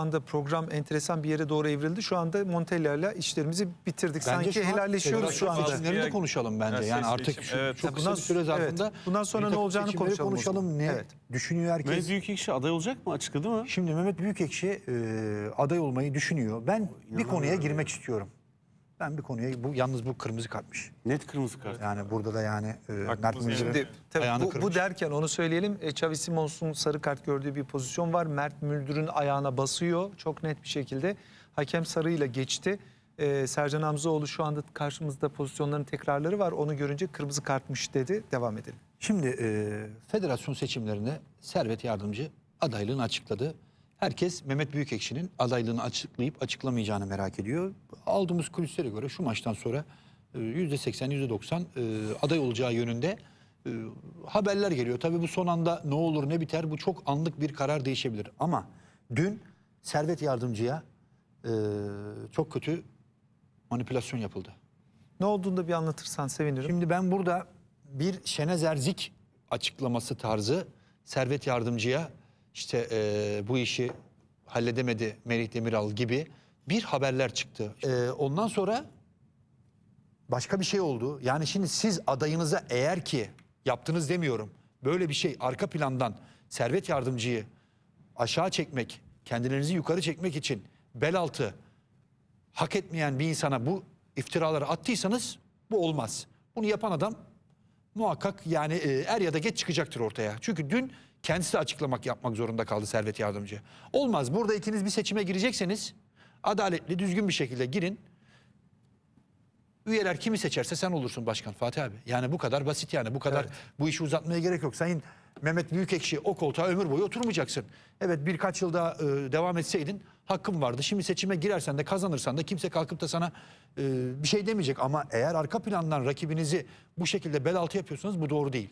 anda program enteresan bir yere doğru evrildi. Şu anda Montella'yla işlerimizi bitirdik. Bence Sanki şu an helalleşiyoruz şu federasyon anda. seçimlerini de konuşalım bence. Yani artık şu, Evet, çok bundan- kısa bir süre zarfında evet, bundan sonra ne olacağını konuşalım konuşalım. Ne Evet. düşünüyor herkes? Mehmet Büyükekşi aday olacak mı? Açıkladı mı? Şimdi Mehmet Büyükekşi e, aday olmayı düşünüyor. Ben bir konuya girmek istiyorum. Ben bir konuya bu yalnız bu kırmızı kartmış. Net kırmızı kart. Yani burada da yani e, Mert Müldür'ün Şimdi tabii ayağını bu, bu kırmış. derken onu söyleyelim. E, Xavi Simons'un sarı kart gördüğü bir pozisyon var. Mert Müldür'ün ayağına basıyor çok net bir şekilde. Hakem sarıyla geçti. E, Sercan Hamzoğlu şu anda karşımızda pozisyonların tekrarları var. Onu görünce kırmızı kartmış dedi. Devam edelim. Şimdi e, federasyon seçimlerinde Servet Yardımcı adaylığını açıkladı. Herkes Mehmet Büyükekşi'nin adaylığını açıklayıp açıklamayacağını merak ediyor. Aldığımız kulislere göre şu maçtan sonra e, %80, %90 e, aday olacağı yönünde e, haberler geliyor. Tabii bu son anda ne olur ne biter bu çok anlık bir karar değişebilir. Ama dün Servet Yardımcı'ya e, çok kötü manipülasyon yapıldı. Ne olduğunu da bir anlatırsan sevinirim. Şimdi ben burada bir Şenez Erzik açıklaması tarzı Servet Yardımcı'ya işte eee, bu işi halledemedi Melih Demiral gibi bir haberler çıktı. Eee, ondan sonra başka bir şey oldu. Yani şimdi siz adayınıza eğer ki yaptınız demiyorum böyle bir şey arka plandan Servet Yardımcı'yı aşağı çekmek, kendilerinizi yukarı çekmek için bel altı hak etmeyen bir insana bu iftiraları attıysanız bu olmaz. Bunu yapan adam muhakkak yani e, er ya da geç çıkacaktır ortaya. Çünkü dün kendisi açıklamak yapmak zorunda kaldı Servet Yardımcı. Olmaz. Burada ikiniz bir seçime girecekseniz adaletli, düzgün bir şekilde girin. Üyeler kimi seçerse sen olursun başkan Fatih abi. Yani bu kadar basit yani. Bu kadar bu işi uzatmaya gerek yok. Sayın Mehmet Büyükekşi o koltuğa ömür boyu oturmayacaksın. Evet birkaç yılda e, devam etseydin hakkın vardı. Şimdi seçime girersen de kazanırsan da kimse kalkıp da sana e, bir şey demeyecek. Ama eğer arka plandan rakibinizi bu şekilde bel altı yapıyorsanız bu doğru değil.